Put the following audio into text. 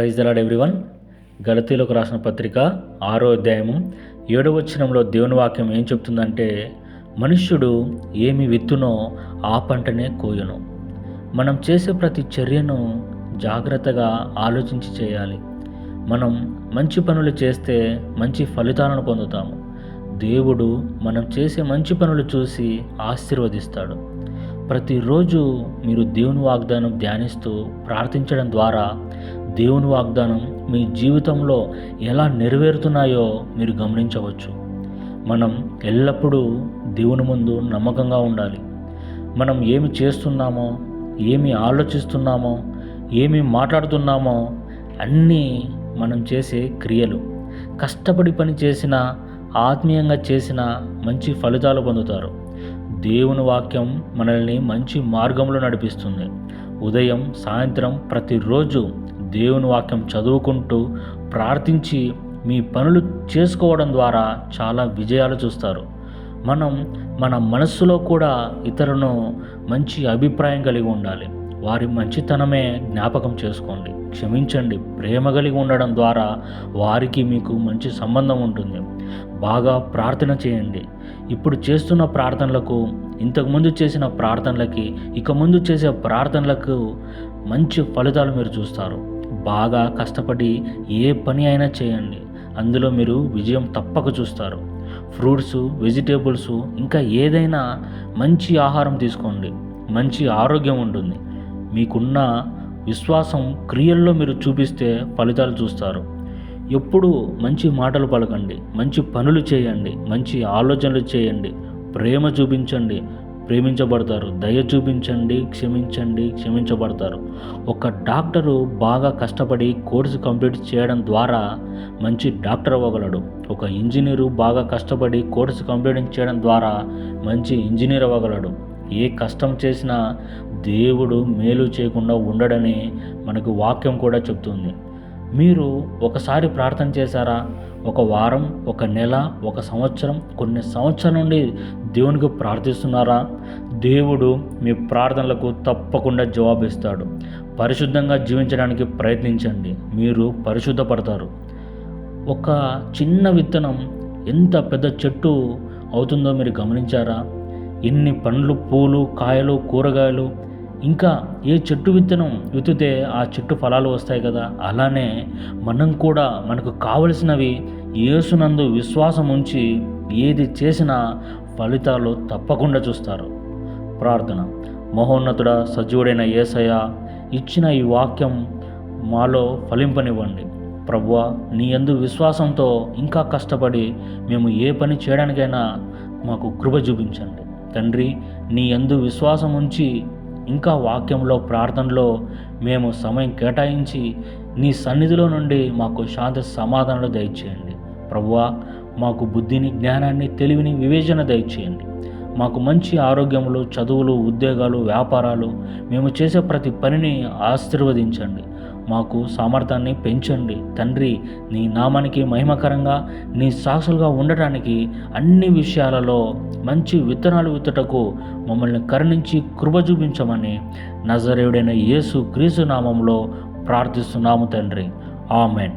Praise the Lord everyone గలతీలకు రాసిన పత్రిక ఆరో అధ్యాయము. ఏడవ వచనంలో దేవుని వాక్యం ఏం చెప్తుందంటే మనుష్యుడు ఏమి విత్తునో ఆ పంటనే కోయును. మనం చేసే ప్రతి చర్యను జాగ్రత్తగా ఆలోచించి చేయాలి. మనం మంచి పనులు చేస్తే మంచి ఫలితాలను పొందుతాము. దేవుడు మనం చేసే మంచి పనులు చూసి ఆశీర్వదిస్తాడు. ప్రతిరోజు మీరు దేవుని వాగ్దానం ధ్యానిస్తూ ప్రార్థించడం ద్వారా దేవుని వాగ్దానం మీ జీవితంలో ఎలా నెరవేరుతున్నాయో మీరు గమనించవచ్చు. మనం ఎల్లప్పుడూ దేవుని ముందు నమ్మకంగా ఉండాలి. మనం ఏమి చేస్తున్నామో ఏమి ఆలోచిస్తున్నామో ఏమి మాట్లాడుతున్నామో అన్నీ మనం చేసే క్రియలు. కష్టపడి పని చేసిన ఆత్మీయంగా చేసిన మంచి ఫలితాలు పొందుతారు. దేవుని వాక్యం మనల్ని మంచి మార్గంలో నడిపిస్తుంది. ఉదయం సాయంత్రం ప్రతిరోజు దేవుని వాక్యం చదువుకుంటూ ప్రార్థించి మీ పనులు చేసుకోవడం ద్వారా చాలా విజయాలు చూస్తారు. మనం మన మనస్సులో కూడా ఇతరులను మంచి అభిప్రాయం కలిగి ఉండాలి. వారి మంచితనమే జ్ఞాపకం చేసుకోండి. క్షమించండి. ప్రేమ కలిగి ఉండడం ద్వారా వారికి మీకు మంచి సంబంధం ఉంటుంది. బాగా ప్రార్థన చేయండి. ఇప్పుడు చేస్తున్న ప్రార్థనలకు ఇంతకుముందు చేసిన ప్రార్థనలకి ఇక ముందు చేసే ప్రార్థనలకు మంచి ఫలితాలు మీరు చూస్తారు. బాగా కష్టపడి ఏ పని అయినా చేయండి. అందులో మీరు విజయం తప్పక చూస్తారు. ఫ్రూట్స్ వెజిటేబుల్స్ ఇంకా ఏదైనా మంచి ఆహారం తీసుకోండి. మంచి ఆరోగ్యం ఉంటుంది. మీకున్న విశ్వాసం క్రియల్లో మీరు చూపిస్తే ఫలితాలు చూస్తారు. ఎప్పుడు మంచి మాటలు పలకండి మంచి పనులు చేయండి మంచి ఆలోచనలు చేయండి ప్రేమ చూపించండి. ప్రేమించబడతారు దయ చూపించండి క్షమించండి క్షమించబడతారు. ఒక డాక్టరు బాగా కష్టపడి కోర్సు కంప్లీట్ చేయడం ద్వారా మంచి డాక్టర్ అవ్వగలడు. ఒక ఇంజనీరు బాగా కష్టపడి కోర్సు కంప్లీట్ చేయడం ద్వారా మంచి ఇంజనీర్ అవ్వగలడు. ఏ కష్టం చేసినా దేవుడు మేలు చేయకుండా ఉండడని మనకు వాక్యం కూడా చెప్తుంది. మీరు ఒకసారి ప్రార్థన చేశారా? ఒక వారం ఒక నెల ఒక సంవత్సరం కొన్ని సంవత్సరం నుండి దేవునికి ప్రార్థిస్తున్నారా? దేవుడు మీ ప్రార్థనలకు తప్పకుండా జవాబిస్తాడు. పరిశుద్ధంగా జీవించడానికి ప్రయత్నించండి. మీరు పరిశుద్ధపడతారు. ఒక చిన్న విత్తనం ఎంత పెద్ద చెట్టు అవుతుందో మీరు గమనించారా? ఎన్ని పండ్లు పూలు కాయలు కూరగాయలు ఇంకా ఏ చెట్టు విత్తనం విత్తితే ఆ చెట్టు ఫలాలు వస్తాయి కదా? అలానే మనం కూడా మనకు కావలసినవి యేసునందు విశ్వాసం ఉంచి ఏది చేసినా ఫలితాలు తప్పకుండా చూస్తారు. ప్రార్థన. మహోన్నతుడ సజీవుడైన యేసయ్య ఇచ్చిన ఈ వాక్యం మాలో ఫలింపనివ్వండి. ప్రభువ నీ యందు విశ్వాసంతో ఇంకా కష్టపడి మేము ఏ పని చేయడానికైనా మాకు కృప చూపించండి. తండ్రి నీ యందు విశ్వాసం ఉంచి ఇంకా వాక్యంలో ప్రార్థనలో మేము సమయం కేటాయించి నీ సన్నిధిలో నుండి మాకు శాంతి సమాధానాలు దయచేయండి. ప్రభువా మాకు బుద్ధిని జ్ఞానాన్ని తెలివిని వివేచన దయచేయండి. మాకు మంచి ఆరోగ్యములు చదువులు ఉద్యోగాలు వ్యాపారాలు మేము చేసే ప్రతి పనిని ఆశీర్వదించండి. మాకు సామర్థ్యాన్ని పెంచండి. తండ్రి నీ నామానికి మహిమకరంగా నీ సాక్షులుగా ఉండటానికి అన్ని విషయాలలో మంచి విత్తనాలు విత్తుటకు మమ్మల్ని కరుణించి కృప చూపించమని నజరేయుడైన యేసు క్రీస్తు నామంలో ప్రార్థిస్తున్నాము తండ్రి. ఆమెన్.